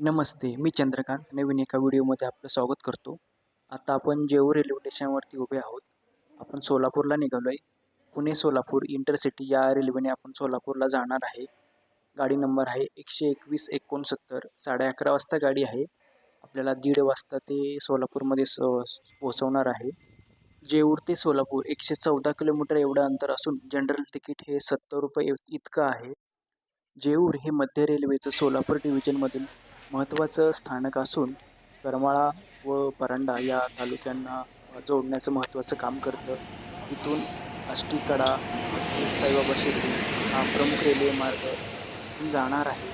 नमस्ते मी चंद्रकांत. नवीन एका व्हिडिओमध्ये आपलं स्वागत करतो. आता आपण जेऊर रेल्वे स्टेशनवरती उभे आहोत. आपण सोलापूरला निघालो आहे पुणे सोलापूर इंटरसिटी या रेल्वेने आपण सोलापूरला जाणार आहे. गाडी नंबर आहे एकशे एकवीस एकोणसत्तर. साडे अकरा वाजता गाडी आहे. आपल्याला दीड वाजता ते सोलापूरमध्ये स पोचवणार आहे. जेऊर ते सोलापूर एकशे चौदा किलोमीटर एवढं अंतर असून जनरल तिकीट हे सत्तर रुपये इतकं आहे. जेऊर हे मध्य रेल्वेचं सोलापूर डिव्हिजनमधील महत्त्वाचं स्थानक असून करमाळा व परांडा या तालुक्यांना जोडण्याचं महत्त्वाचं काम करतं. इथून आष्टीकडा साईबाबा शिर्डी हा प्रमुख रेल्वे मार्ग जाणार आहे.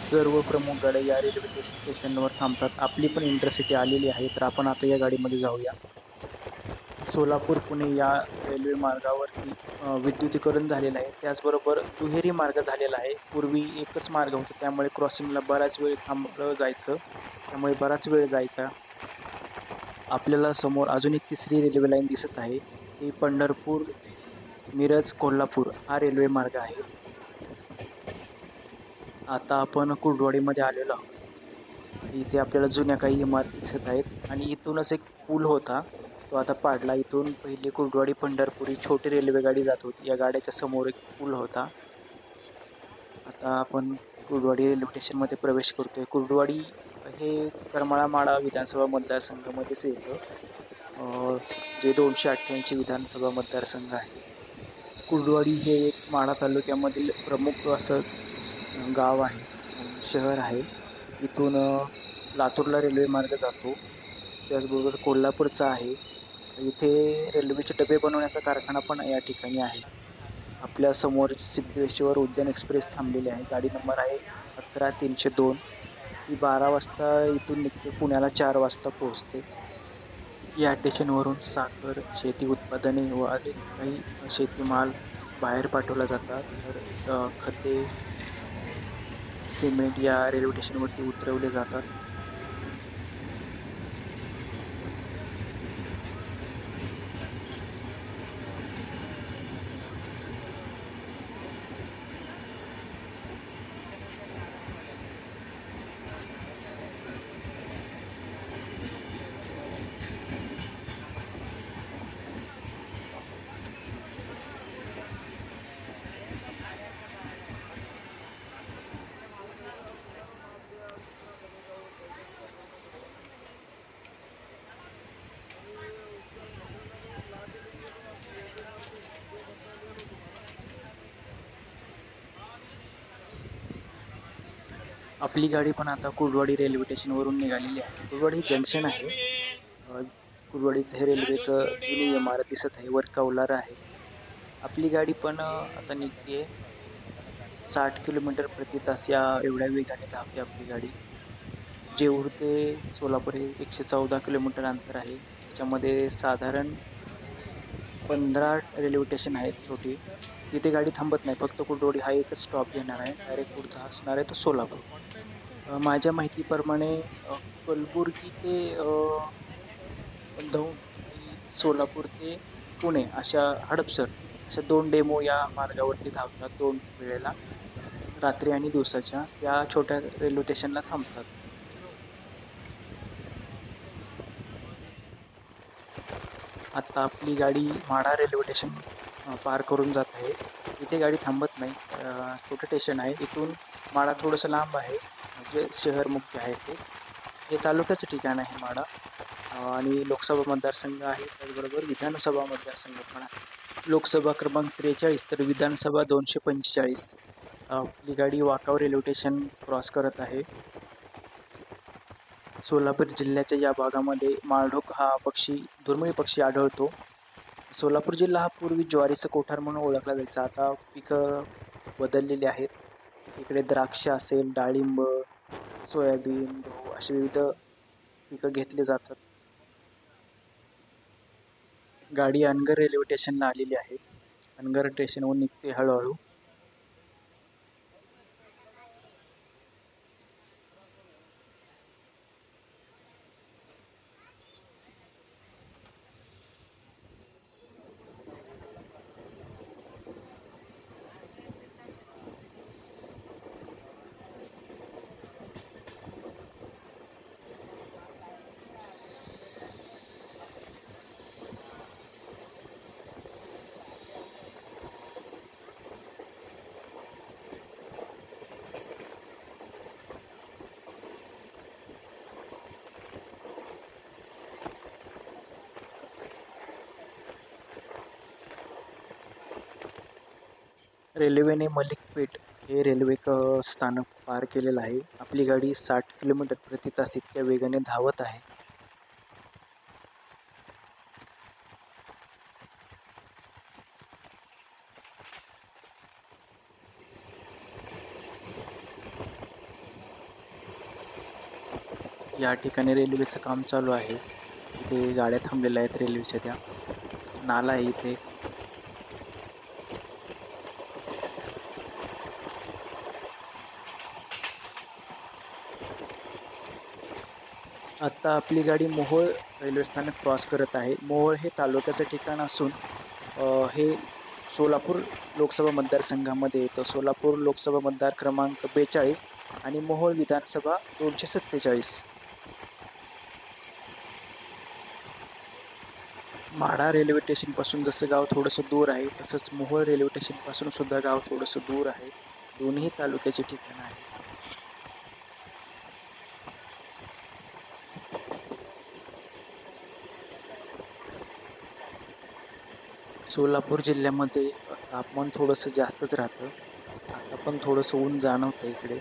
सर्व प्रमुख गाड्या या रेल्वे स्टेशनवर थांबतात. आपली पण इंटरसिटी आलेली आहे तर आपण आता या गाडीमध्ये जाऊया. सोलापूर पुणे या रेल्वे मार्गावरती विद्युतीकरण झालेलं आहे. त्याचबरोबर दुहेरी मार्ग झालेला आहे. पूर्वी एकच मार्ग होता. त्यामुळे क्रॉसिंगला बराच वेळ थांबलं जायचं. त्यामुळे बराच वेळ जायचा. आपल्याला समोर अजून एक तिसरी रेल्वे लाईन दिसत आहे. ही पंढरपूर मिरज कोल्हापूर हा रेल्वे मार्ग आहे. आता आपण कुर्डवाडीमध्ये आलेलो आहोत. इथे आपल्याला जुन्या काही इमारती दिसत आहेत. आणि इथूनच एक पूल होता. तो आता पाडला. इथून पहिले कुर्डवाडी पंढरपूर ही छोटी रेल्वेगाडी जात होती. या गाड्याच्या समोर एक पूल होता. आता आपण कुर्डवाडी रेल्वे स्टेशनमध्ये प्रवेश करतो आहे कुर्डवाडी हे करमाळा माडा विधानसभा मतदारसंघामध्येच येतं. जे दोनशे अठ्ठ्याऐंशी विधानसभा मतदारसंघ आहे. कुर्डवाडी हे एक माढा तालुक्यामधील प्रमुख असं गाव आहे शहर आहे. इथून लातूरला रेल्वे मार्ग जातो. त्याचबरोबर कोल्हापूरचा आहे. इथे रेल्वेचे डबे बनवण्याचा कारखाना पण या ठिकाणी आहे. आपल्यासमोर सिद्धेश्वर उद्यान एक्सप्रेस थांबलेली आहे. गाडी नंबर आहे अकरा तीनशे दोन. ही बारा वाजता इथून निघते. पुण्याला चार वाजता पोहोचते. या स्टेशनवरून साखर शेती उत्पादने व अधिक काही शेतीमाल बाहेर पाठवला जातात. तर खते सिमेंट या रेल्वे स्टेशनवरती उतरवले जातात. आपली गाडी पण आता कुर्डवाडी रेल्वे स्टेशनवरून निघालेली आहे. कुर्डवाडी जंक्शन आहे. अ, कुर्डवाडीचं हे रेल्वेचं जुनी इमारत दिसत आहे. वर कौलार आहे. आपली गाडी पण आता निघते साठ किलोमीटर प्रति तास या एवढ्या वेगाने धावते आपली गाडी. जेऊर ते सोलापूर हे एकशे चौदा किलोमीटर अंतर आहे. त्याच्यामध्ये साधारण पंधरा रेल्वे स्टेशन आहेत छोटी. तिथे गाडी थांबत नाही. फक्त कुर्डवाडी हा एकच स्टॉप घेणार आहे. डायरेक्ट पुढचा असणार आहे तो सोलापूर. माझ्या माहितीप्रमाणे कलबुर्गी ते दौंड सोलापूर ते पुणे अशा हडपसर अशा दोन डेमो या मार्गावरती धावतात दोन वेळेला. रात्री आणि दिवसाच्या. या छोट्या रेल्वे स्टेशनला थांबतात. आत्ता आपली गाडी माढा रेल्वे स्टेशन पार करून जात आहे. इथे गाडी थांबत नाही. छोटं स्टेशन आहे. इथून माढा थोडंसं लांब आहे. जे शहर मुख्य आहे ते. हे तालुक्याचं ठिकाण आहे माढा आणि लोकसभा मतदारसंघ आहे. त्याचबरोबर विधानसभा मतदारसंघ पण आहे. लोकसभा क्रमांक त्रेचाळीस तर विधानसभा दोनशे पंचेचाळीस. आपली गाडी वाकाव रेल्वे स्टेशन क्रॉस करत आहे. सोलापूर जिल्ह्याच्या या भागामध्ये माळढोक हा पक्षी दुर्मिळ पक्षी आढळतो. सोलापूर जिल्हा हा पूर्वी ज्वारीचं कोठार म्हणून ओळखला जायचा. आता पिकं बदललेली आहेत. इकडे द्राक्ष असेल डाळिंब सोयाबीन गहू असे विविध पिकं घेतले जातात. गाडी अनगर रेल्वे स्टेशनला आलेली आहे. अनगर स्टेशनवर निघते हळूहळू. रेल्वेने मलिकपेठ हे रेल्वे क स्थानक पार केलेलं आहे. आपली गाडी साठ किलोमीटर प्रति तास इतक्या वेगाने धावत आहे. या ठिकाणी रेल्वेचं काम चालू आहे. इथे गाड्या थांबलेल्या आहेत रेल्वेच्या त्या. नाला आहे इथे. आत्ता आपली गाडी मोहोळ रेल्वे स्थानक क्रॉस करत आहे. मोहोळ हे तालुक्याचं ठिकाण असून हे सोलापूर लोकसभा मतदारसंघामध्ये येतं. सोलापूर लोकसभा मतदार क्रमांक बेचाळीस आणि मोहोळ विधानसभा दोनशे सत्तेचाळीस. माढा रेल्वे स्टेशनपासून जसं गाव थोडंसं दूर आहे तसंच मोहोळ रेल्वे स्टेशनपासून सुद्धा गाव थोडंसं दूर आहे. दोन्ही तालुक्याचे ठिकाण आहे सोलापूर जिल्ह्यामध्ये तापमान थोडंसं जास्तच राहतं. आता पण थोडंसं ऊन जाणवतं इकडे.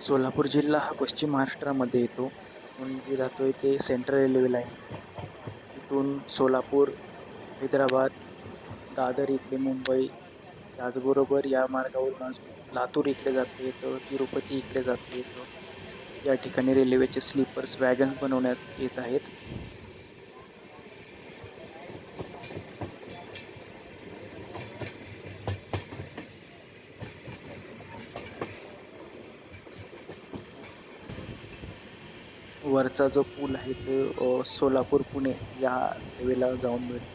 सोलापूर जिल्हा हा पश्चिम महाराष्ट्रामध्ये येतो. म्हणजे जातो ते सेंट्रल रेल्वे लाईन इथून सोलापूर हैदराबाद दादर इकडे मुंबई त्याचबरोबर या मार्गावरून लातूर इकडे जाता येतं तिरुपती इकडे जाता. येतं या ठिकाणी रेल्वेचे स्लीपर्स वॅगन्स बनवण्यात येत आहेत. वरचा जो पूल आहे तो सोलापूर पुणे या रेल्वेला जाऊन मिळतो.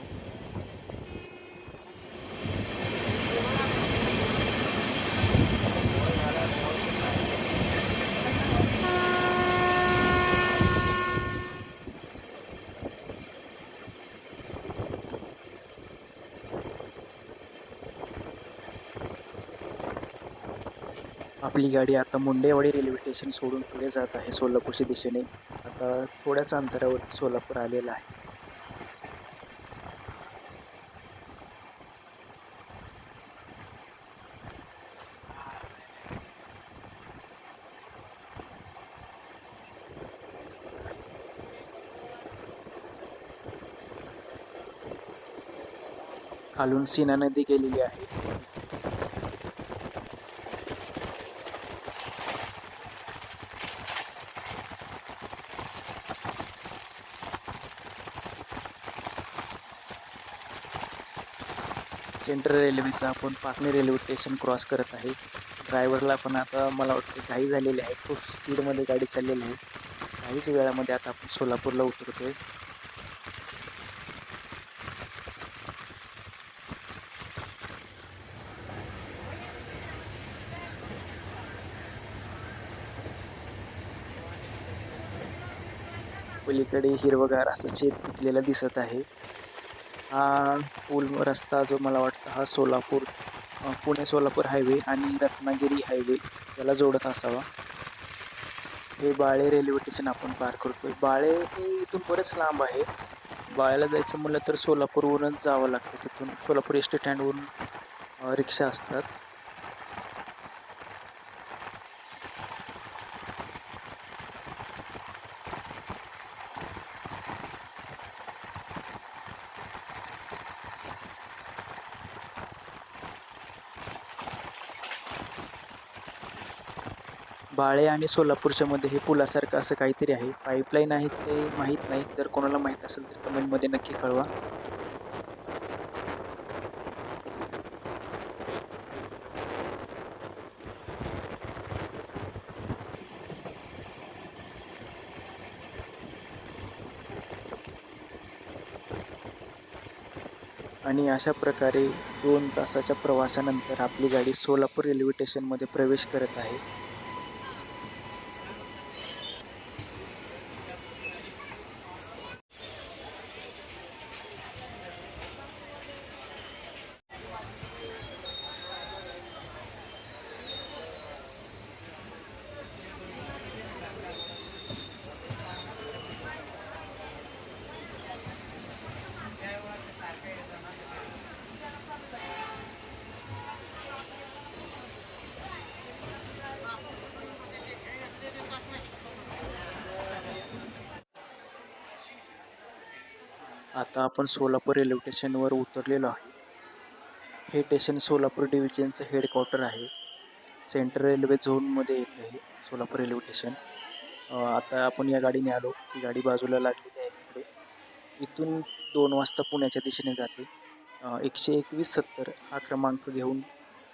आपली गाडी आता मुंडेवाडी रेल्वे स्टेशन सोडून पुढे जात आहे सोलापूरच्या दिशेने. आता थोड्याच अंतरावर सोलापूर आलेला आहे. खालून सीना नदी गेलेली आहे. सेंट्रल रेल्वेचं आपण पाकणे रेल्वे स्टेशन क्रॉस करत आहे. ड्रायव्हरला पण आता मला वाटतं घाई झालेली आहे. खूप स्पीडमध्ये गाडी चाललेली आहे. काहीच वेळामध्ये आता आपण सोलापूरला उतरतो आहे पलीकडे हिरवगार असं शेत पिकलेलं दिसत आहे. हा पूल रस्ता जो मला वाटतं हा सोलापूर पुणे सोलापूर हायवे आणि रत्नागिरी हायवे याला जोडत असावा. हे बाळे रेल्वे स्टेशन आपण पार करतो आहे बाळे हे इथून बरंच लांब आहे. बाळ्याला जायचं म्हटलं तर सोलापूरवरूनच जावं लागतं. तिथून सोलापूर एस टी स्टँडवरून रिक्षा असतात. बाळे आणि सोलापूरच्या मध्ये हे पुलासारखं असं काहीतरी आहे. पाईपलाईन आहे ते माहीत नाही. जर कोणाला माहीत असेल तर कमेंटमध्ये नक्की कळवा. आणि अशा प्रकारे दोन तासाच्या प्रवासानंतर आपली गाडी सोलापूर रेल्वे स्टेशनमध्ये प्रवेश करत आहे. आता आपण सोलापूर रेल्वे स्टेशनवर उतरलेलो आहे. हे स्टेशन सोलापूर डिव्हिजनचं हेडक्वार्टर आहे. सेंट्रल रेल्वे झोनमध्ये येत आहे सोलापूर रेल्वे स्टेशन आता आपण या गाडीने आलो. ही गाडी बाजूला लागलेली आहे इकडे. इथून दोन वाजता पुण्याच्या दिशेने जाते. एकशे एकवीस सत्तर हा क्रमांक घेऊन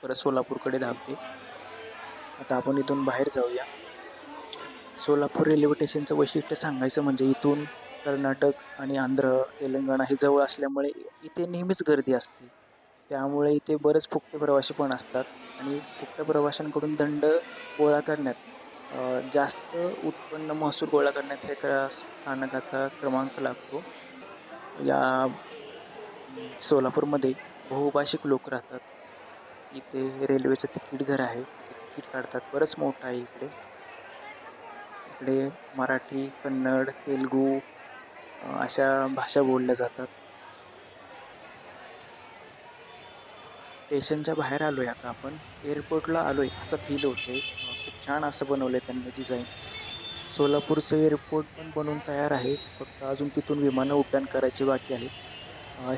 परत सोलापूरकडे धावते. आता आपण इथून बाहेर जाऊया. सोलापूर रेल्वे स्टेशनचं वैशिष्ट्य सांगायचं म्हणजे इथून कर्नाटक आणि आंध्र तेलंगणा हे जवळ असल्यामुळे इथे नेहमीच गर्दी असते. त्यामुळे इथे बरेच फुकटे प्रवासी पण असतात आणि फुकट्या प्रवाशांकडून दंड गोळा करण्यात जास्त उत्पन्न महसूल गोळा करण्यात हे एका स्थानकाचा क्रमांक लागतो. या सोलापूरमध्ये बहुभाषिक लोक राहतात. इथे रेल्वेचं तिकीट घर आहे. तिकीट काढतात. बरंच मोठं आहे इकडे. इकडे मराठी कन्नड तेलगू अशा भाषा बोलल्या जातात. स्टेशनच्या बाहेर आलो आहे आता आपण. एअरपोर्टला आलो आहे असं फील होते खूप छान असं बनवलं आहे त्यांनी डिझाईन सोलापूरचं एअरपोर्ट पण बनवून तयार आहे. फक्त अजून तिथून विमानं उड्डाण करायची बाकी आहे.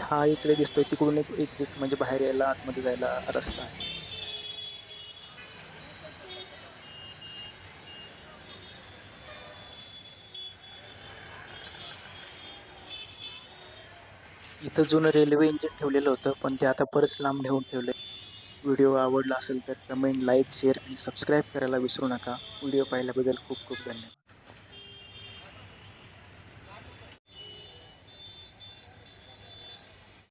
हा इकडे दिसतोय. तिकडून एक एक्झिट म्हणजे बाहेर यायला आतमध्ये जायला रस्ता आहे. इथं जुनं रेल्वे इंजिन ठेवलेलं होतं पण ते आता परत लांब नेऊन ठेवलं व्हिडिओ आवडला असेल तर कमेंट लाईक शेअर आणि सबस्क्राईब करायला विसरू नका. व्हिडिओ पाहिल्याबद्दल खूप खूप धन्यवाद.